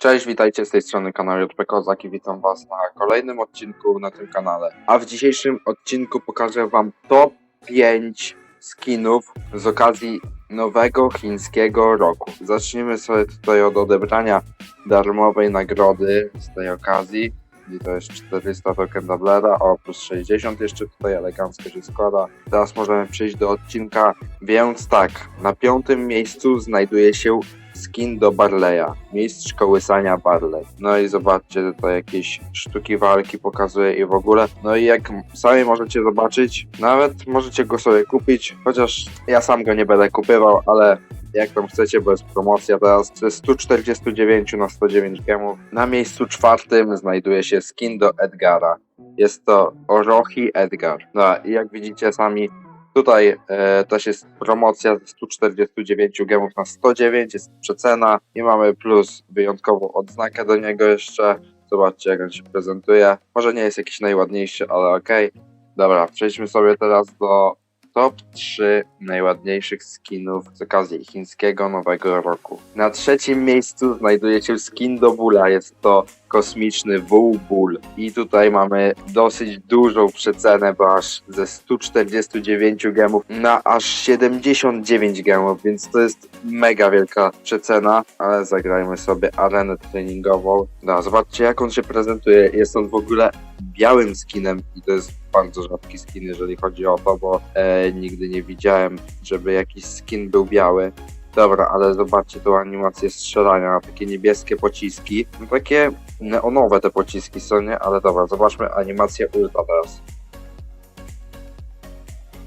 Cześć, witajcie z tej strony kanału JP Kozak i witam was na kolejnym odcinku na tym kanale. A w dzisiejszym odcinku pokażę wam top 5 skinów z okazji nowego chińskiego roku. Zacznijmy sobie tutaj od odebrania darmowej nagrody z tej okazji. I to jest 400 token Dablera, o plus 60 jeszcze tutaj elegancko się składa. Teraz możemy przejść do odcinka, więc tak, na piątym miejscu znajduje się skin do Barleya, mistrz kołysania Barley. No i zobaczcie, tutaj jakieś sztuki walki pokazuje i w ogóle. No i jak sami możecie zobaczyć, nawet możecie go sobie kupić, chociaż ja sam go nie będę kupywał, ale jak tam chcecie, bo jest promocja teraz. Ze 149 na 109 gemów. Na miejscu czwartym znajduje się skin do Edgara. Jest to Orochi Edgar. No i jak widzicie sami, Tutaj e, też jest promocja ze 149 gemów na 109, jest przecena i mamy plus wyjątkową odznakę do niego jeszcze. Zobaczcie jak on się prezentuje. Może nie jest jakiś najładniejszy, ale okej. Dobra, przejdźmy sobie teraz do top 3 najładniejszych skinów z okazji chińskiego nowego roku. Na trzecim miejscu znajduje się skin do Bula, jest to kosmiczny wół Bull. I tutaj mamy dosyć dużą przecenę, bo aż ze 149 gemów na aż 79 gemów, więc to jest mega wielka przecena, ale zagrajmy sobie arenę treningową. No, zobaczcie jak on się prezentuje. Jest on w ogóle białym skinem i to jest bardzo rzadki skin, jeżeli chodzi o to, bo e, nigdy nie widziałem, żeby jakiś skin był biały. Dobra, ale zobaczcie tą animację strzelania, takie niebieskie pociski. No takie neonowe te pociski są, nie? Ale dobra, zobaczmy animację ulta teraz.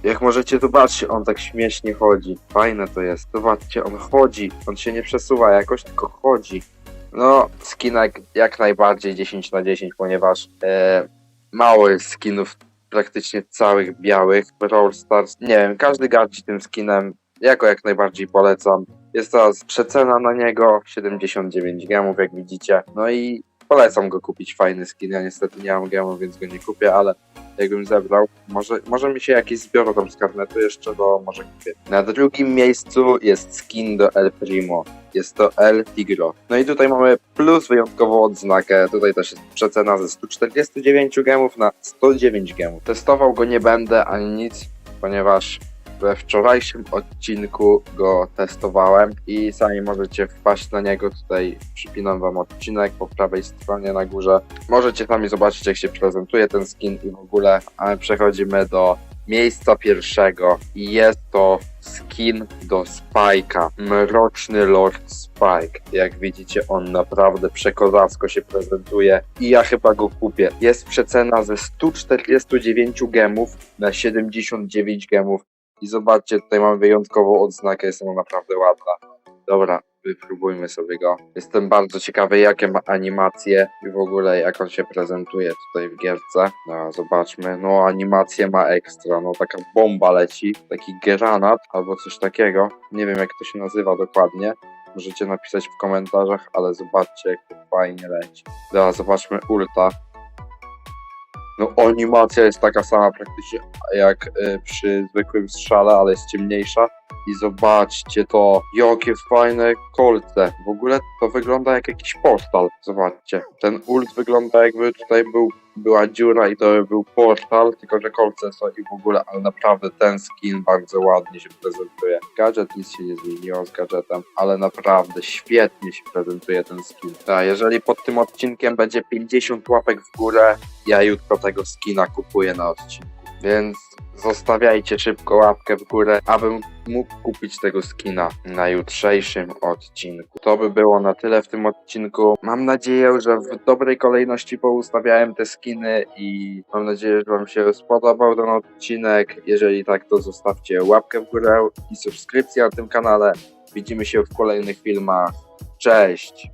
Jak możecie zobaczyć, on tak śmiesznie chodzi. Fajne to jest. Zobaczcie, on chodzi. On się nie przesuwa jakoś, tylko chodzi. No, skinek jak najbardziej 10 na 10, ponieważ e, mało jest skinów praktycznie całych białych. Brawl Stars, nie wiem, każdy gardzi tym skinem. Ja go jak najbardziej polecam. Jest teraz przecena na niego 79 gemów, jak widzicie. No i polecam go kupić. Fajny skin. Ja niestety nie mam gemów, więc go nie kupię, ale jakbym zebrał, może, może mi się jakiś zbiorą tam z karnetu jeszcze, to może kupię. Na drugim miejscu jest skin do El Primo. Jest to El Tigro. No i tutaj mamy plus wyjątkową odznakę. Tutaj też jest przecena ze 149 gemów na 109 gemów. Testował go nie będę ani nic, ponieważ we wczorajszym odcinku go testowałem i sami możecie wpaść na niego. Tutaj przypinam wam odcinek po prawej stronie na górze. Możecie sami zobaczyć jak się prezentuje ten skin i w ogóle, a my przechodzimy do miejsca pierwszego i jest to skin do Spike'a. Mroczny Lord Spike. Jak widzicie, on naprawdę przekozacko się prezentuje i ja chyba go kupię. Jest przecena ze 149 gemów na 79 gemów. I zobaczcie, tutaj mamy wyjątkową odznakę, jest ona naprawdę ładna. Dobra, wypróbujmy sobie go. Jestem bardzo ciekawy, jakie ma animacje i w ogóle jak on się prezentuje tutaj w gierce. No, zobaczmy. No, animację ma ekstra. No, taka bomba leci, taki granat albo coś takiego. Nie wiem, jak to się nazywa dokładnie. Możecie napisać w komentarzach, ale zobaczcie, jak to fajnie leci. Dobra, zobaczmy ulta. No animacja jest taka sama praktycznie jak y, przy zwykłym strzale, ale jest ciemniejsza. I zobaczcie to, jakie fajne kolce. W ogóle to wygląda jak jakiś portal. Zobaczcie, ten ult wygląda jakby tutaj był, była dziura i to był portal, tylko że kolce są i w ogóle, ale naprawdę ten skin bardzo ładnie się prezentuje. Gadżet nic się nie zmieniło z gadżetem, ale naprawdę świetnie się prezentuje ten skin. A jeżeli pod tym odcinkiem będzie 50 łapek w górę, ja jutro tego skina kupuję na odcinku. Więc zostawiajcie szybko łapkę w górę, abym mógł kupić tego skina na jutrzejszym odcinku. To by było na tyle w tym odcinku. Mam nadzieję, że w dobrej kolejności poustawiałem te skiny i mam nadzieję, że Wam się spodobał ten odcinek. Jeżeli tak, to zostawcie łapkę w górę i subskrypcję na tym kanale. Widzimy się w kolejnych filmach. Cześć!